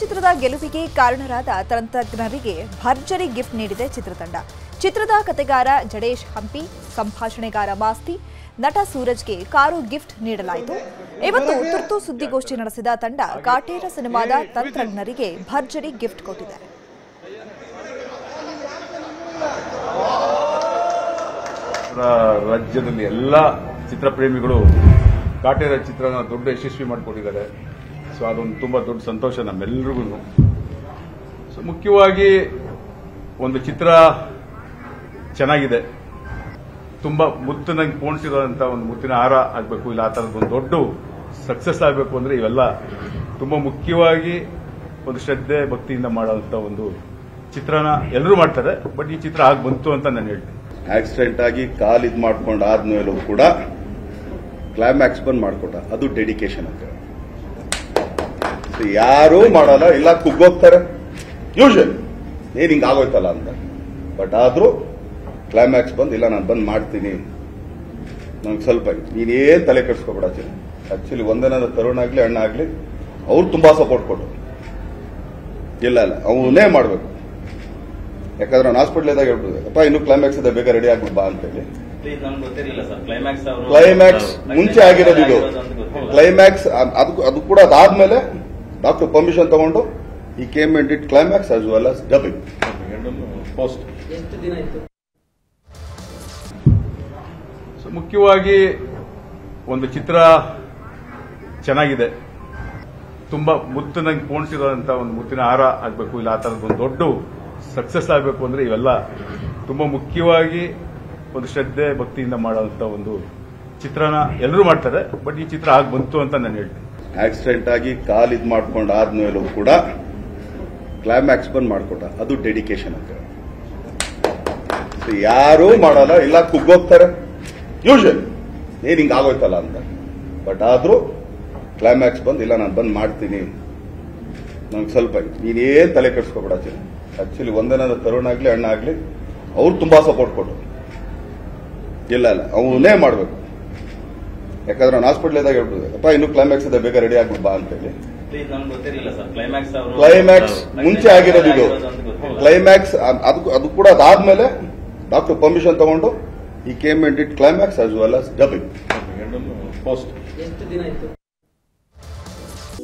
ಚಿತ್ರದ ಗೆಲುವಿಗೆ ಕಾರಣರಾದ ತಂತ್ರಜ್ಞರಿಗೆ ಭರ್ಜರಿ ಗಿಫ್ಟ್ ನೀಡಿದೆ ಚಿತ್ರತಂಡ. ಚಿತ್ರದ ಕತೆಗಾರ ಜಡೇಶ್ ಹಂಪಿ, ಸಂಭಾಷಣೆಗಾರ ಮಾಸ್ತಿ, ನಟ ಸೂರಜ್ಗೆ ಕಾರು ಗಿಫ್ಟ್ ನೀಡಲಾಯಿತು. ಇವತ್ತು ತುರ್ತು ಸುದ್ದಿಗೋಷ್ಠಿ ನಡೆಸಿದ ತಂಡ ಕಾಟೇರ ಸಿನಿಮಾದ ತಂತ್ರಜ್ಞರಿಗೆ ಭರ್ಜರಿ ಗಿಫ್ಟ್ ಕೊಟ್ಟಿದೆ. ರಾಜ್ಯದಲ್ಲಿ ಎಲ್ಲ ಚಿತ್ರಪ್ರೇಮಿಗಳು ಕಾಟೇರ ಚಿತ್ರನ ದೊಡ್ಡ ಯಶಸ್ವಿ ಮಾಡಿಕೊಟ್ಟಿದ್ದಾರೆ ಸೊ ಅದೊಂದು ತುಂಬ ದೊಡ್ಡ ಸಂತೋಷ ನಮ್ಮೆಲ್ರಿಗೂ. ಸೊ ಮುಖ್ಯವಾಗಿ ಒಂದು ಚಿತ್ರ ಚೆನ್ನಾಗಿದೆ. ತುಂಬ ಮುತ್ತು ನಂಗೆ ಪೋಣಿಸಿರೋಂಥ ಒಂದು ಮುತ್ತಿನ ಹಾರ ಆಗಬೇಕು, ಇಲ್ಲ ಆ ಥರದ್ದು ಒಂದು ದೊಡ್ಡ ಸಕ್ಸಸ್ ಆಗಬೇಕು ಅಂದರೆ ಇವೆಲ್ಲ ತುಂಬ ಮುಖ್ಯವಾಗಿ ಒಂದು ಶ್ರದ್ಧೆ, ಭಕ್ತಿಯಿಂದ ಮಾಡೋಂಥ ಒಂದು ಚಿತ್ರನ ಎಲ್ಲರೂ ಮಾಡ್ತಾರೆ. ಬಟ್ ಈ ಚಿತ್ರ ಆಗಿ ಬಂತು ಅಂತ ನಾನು ಹೇಳ್ತೀನಿ. ಆಕ್ಸಿಡೆಂಟ್ ಆಗಿ ಕಾಲ್ ಇದು ಮಾಡ್ಕೊಂಡು ಆದ್ಮೇಲೂ ಕೂಡ ಕ್ಲೈಮ್ಯಾಕ್ಸ್ ಬಂದ್ ಮಾಡಿಕೊಟ್ಟ. ಅದು ಡೆಡಿಕೇಶನ್ ಅಂತ ಯಾರೂ ಮಾಡಲ್ಲ ಇಲ್ಲ ಕುಗ್ಗೋಗ್ತಾರೆ. ಯೂಶಲ್ ಏನ್ ಹಿಂಗೆ ಆಗೋಯ್ತಲ್ಲ ಅಂತ. ಬಟ್ ಆದ್ರೂ ಕ್ಲೈಮ್ಯಾಕ್ಸ್ ಬಂದ್ ಇಲ್ಲ ನಾನು ಬಂದ್ ಮಾಡ್ತೀನಿ. ನಂಗೆ ಸ್ವಲ್ಪ ನೀನೇನ್ ತಲೆ ಕೆಡ್ಸ್ಕೊಬೇಡ ಆಕ್ಚುಲಿ ಒಂದೇನಾದ ತರುಣ ಆಗ್ಲಿ ಅಣ್ಣ ಆಗ್ಲಿ ಅವ್ರು ತುಂಬಾ ಸಪೋರ್ಟ್ ಕೊಟ್ಟರು ಇಲ್ಲ ಇಲ್ಲ ಅವನೇ ಮಾಡ್ಬೇಕು. ಯಾಕಂದ್ರೆ ನಾನು ಹಾಸ್ಪಿಟಲ್ ಇದ್ದಾಗ ಹೇಳ್ಬಿಡುದು ಅಪ್ಪ ಇನ್ನು ಕ್ಲೈಮ್ಯಾಕ್ಸ್ ಇದೆ ಬೇಗ ರೆಡಿ ಆಗ್ಬಿಡ್ ಬಾ ಅಂತ ಹೇಳಿ ಪ್ಲೀಸ್ ನಮ್ಗೆ ಗೊತ್ತಿರಲಿಲ್ಲ ಸರ್. ಕ್ಲೈಮ್ಯಾಕ್ಸ್ ಅವರು ಕ್ಲೈಮ್ಯಾಕ್ಸ್ ಮುಂಚೆ ಆಗಿರೋದು ಇದು. ಕ್ಲೈಮ್ಯಾಕ್ಸ್ ಅದು ಅದು ಕೂಡ ಅದಾದ್ಮೇಲೆ ಡಾಕ್ಟರ್ ಪರ್ಮಿಷನ್ ತಗೊಂಡು ಈ came and it climax as well as so ಮುಖ್ಯವಾಗಿ ಒಂದು ಚಿತ್ರ ಚೆನ್ನಾಗಿದೆ. ತುಂಬ ಮುತ್ತು ನಂಗೆ ಪೋಣಿಸಿರೋಂಥ ಒಂದು ಮುತ್ತಿನ ಹಾರ ಆಗಬೇಕು ಇಲ್ಲ ಆ ಥರದ್ದು ಒಂದು ದೊಡ್ಡ ಸಕ್ಸಸ್ ಆಗಬೇಕು ಅಂದರೆ ಇವೆಲ್ಲ ತುಂಬ ಮುಖ್ಯವಾಗಿ ಒಂದು ಶ್ರದ್ಧೆ ಭಕ್ತಿಯಿಂದ ಮಾಡೋಂಥ ಒಂದು ಚಿತ್ರನ ಎಲ್ಲರೂ ಮಾಡ್ತಾರೆ. ಬಟ್ ಈ ಚಿತ್ರ ಆಗಿ ಬಂತು ಅಂತ ನಾನು ಹೇಳ್ತೀನಿ. ಆಕ್ಸಿಡೆಂಟ್ ಆಗಿ ಕಾಲ್ ಇದು ಮಾಡ್ಕೊಂಡು ಆದ್ಮೇಲೂ ಕೂಡ ಕ್ಲೈಮ್ಯಾಕ್ಸ್ ಬಂದ್ ಮಾಡಿಕೊಟ್ಟ. ಅದು ಡೆಡಿಕೇಶನ್ ಅಂತ ಯಾರೂ ಮಾಡಲ್ಲ, ಇಲ್ಲ ಕುಗ್ಗೋಗ್ತಾರೆ. ಯೂಶಲ್ ಏನ್ ಹಿಂಗೆ ಆಗೋಯ್ತಲ್ಲ ಅಂತ. ಬಟ್ ಆದ್ರೂ ಕ್ಲೈಮ್ಯಾಕ್ಸ್ ಬಂದ್, ಇಲ್ಲ ನಾನು ಬಂದ್ ಮಾಡ್ತೀನಿ. ನಂಗೆ ಸ್ವಲ್ಪ ನೀನೇನ್ ತಲೆ ಕೆಡ್ಸ್ಕೊಬೇಡ ಆಕ್ಚುಲಿ ಒಂದೇನಾದ ತರುಣ್ ಆಗ್ಲಿ, ಅಣ್ಣ ಆಗ್ಲಿ, ಅವ್ರು ತುಂಬಾ ಸಪೋರ್ಟ್ ಕೊಟ್ಟರು. ಇಲ್ಲ ಇಲ್ಲ. ಅವನೇ ಮಾಡ್ಬೇಕು. ಯಾಕಂದ್ರೆ ನಾನು ಹಾಸ್ಪಿಟಲ್ ಇದ್ದಾಗ ಹೇಳ್ಬಿಡುದು ಅಪ್ಪ ಇನ್ನು ಕ್ಲೈಮ್ಯಾಕ್ಸ್ ಇದೆ ಬೇಗ ರೆಡಿ ಆಗ್ಬಿಡ್ ಬಾ ಅಂತ ಹೇಳಿ ಪ್ಲೀಸ್ ನಮ್ಗೆ ಗೊತ್ತಿರಲಿಲ್ಲ ಸರ್. ಕ್ಲೈಮ್ಯಾಕ್ಸ್ ಅವರು ಕ್ಲೈಮ್ಯಾಕ್ಸ್ ಮುಂಚೆ ಆಗಿರೋದು ಇದು. ಕ್ಲೈಮ್ಯಾಕ್ಸ್ ಅದು ಅದು ಕೂಡ ಅದಾದ್ಮೇಲೆ ಡಾಕ್ಟರ್ ಪರ್ಮಿಷನ್ ತಗೊಂಡು ಈ came and it climax as well as dubbing post